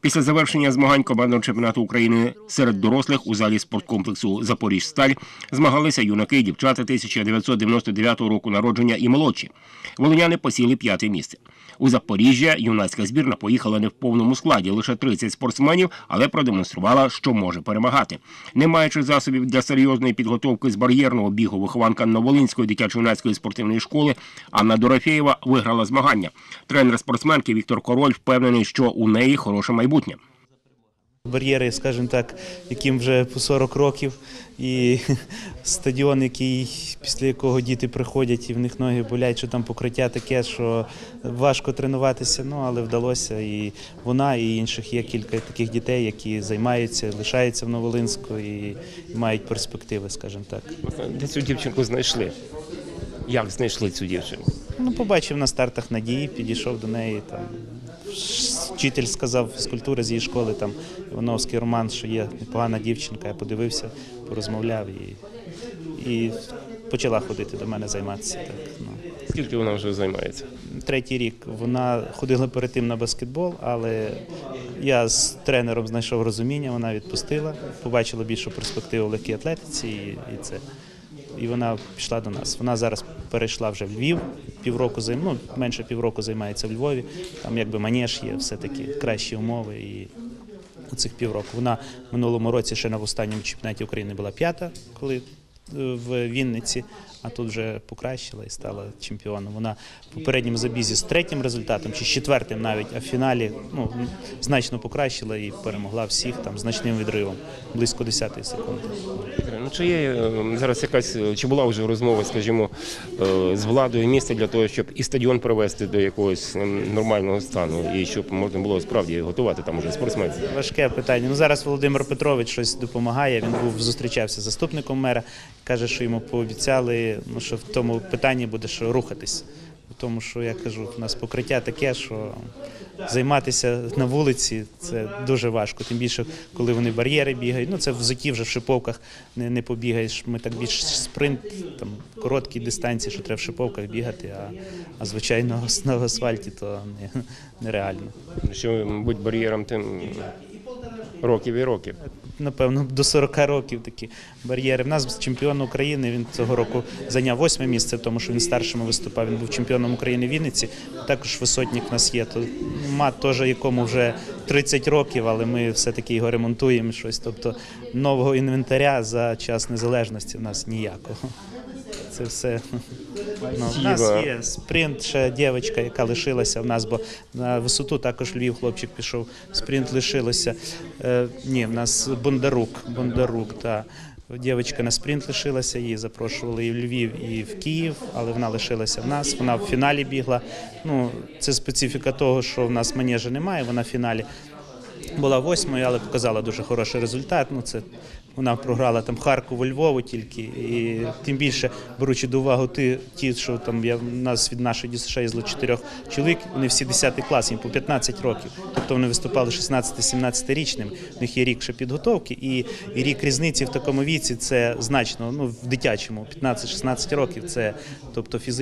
Після завершення змагань командного чемпіонату України серед дорослих у залі спорткомплексу Запоріжсталь змагалися юнаки і дівчата 1999 року народження і молодші. Волиняни посіли п'яте місце. У Запоріжжя юнацька збірна поїхала не в повному складі, лише 30 спортсменів, але продемонструвала, що може перемагати. Не маючи засобів для серйозної підготовки з бар'єрного бігу, вихованка Новолинської дитячо-юнацької спортивної школи Анна Дорофєєва виграла змагання. Тренер спортсменки Віктор Король впевнений, що у неї хороше майбутнє. Бар'єри, скажімо так, яким вже по 40 років, і стадіон, який після якого діти приходять і в них ноги болять, що там покриття таке, що важко тренуватися. Ну але вдалося. І вона, і інших є кілька таких дітей, які займаються, лишаються в Новолинську і мають перспективи, скажімо так. Де цю дівчинку знайшли? Як знайшли цю дівчину? Ну, побачив на стартах надії, підійшов до неї. Там вчитель сказав фізкультури з її школи, там Івановський Роман, що є непогана дівчинка. Я подивився, порозмовляв і, і почала ходити до мене займатися. Так, ну. Скільки вона вже займається? Третій рік вона ходила перед тим на баскетбол, але я з тренером знайшов розуміння, вона відпустила, побачила більшу перспективу в легкій атлетиці, і, і це. І вона пішла до нас. Вона зараз перейшла вже в Львів. Півроку займ... ну, менше півроку займається в Львові. Там якби манеж є, все таки кращі умови. І у цих півроку. Вона в минулому році ще на останньому чемпіонаті України була п'ята, коли е, в Вінниці, а тут вже покращила і стала чемпіоном. Вона в попередньому забізі з третім результатом чи з четвертим навіть, а в фіналі ну, значно покращила і перемогла всіх там значним відривом, близько 10 секунди. Ну чи є е, зараз якась е, чи була вже розмова, скажімо, е, з владою міста для того, щоб і стадіон привести до якогось ем, нормального стану, і щоб можна було справді готувати там уже спортсменів? Важке питання. Ну зараз Володимир Петрович щось допомагає. Він був зустрічався з заступником мера. Каже, що йому пообіцяли, ну що в тому питанні буде що рухатись. Тому що я кажу, у нас покриття таке, що займатися на вулиці це дуже важко. Тим більше, коли вони бар'єри бігають. Ну це в зуті вже в шиповках не, не побігаєш. Ми так більш спринт, там короткі дистанції, що треба в шиповках бігати. А, а звичайно, на асфальті то не, нереально. Що, мабуть, бар'єром тим років і років. Напевно, до 40 років такі бар'єри. В нас чемпіон України. Він цього року зайняв восьме місце, тому що він старшими виступав. Він був чемпіоном України Вінниці. Також висотник в нас є. То мат теж якому вже 30 років, але ми все-таки його ремонтуємо щось. Тобто нового інвентаря за час незалежності в нас ніякого. Це все. Ну, в нас є спринт, ще дівчинка, яка лишилася в нас, бо на висоту також Львів хлопчик пішов. Спринт лишилося. Е, ні, в нас Бондарук. Бондарук, та. Дівчинка на спринт лишилася, її запрошували і в Львів, і в Київ, але вона лишилася в нас. Вона в фіналі бігла. Ну, це специфіка того, що в нас манежа немає. Вона в фіналі була восьмою, але показала дуже хороший результат. Ну, це вона програла там Харкову, Львову тільки. І тим більше, беручи до уваги ті, ті що там я, нас від нашої дітей зло чотирьох чоловік, вони всі 10 клас, їм по 15 років. Тобто вони виступали 16-17 річними. У них є рік ще підготовки, і, і рік різниці в такому віці це значно. Ну, в дитячому 15-16 років це тобто фізично.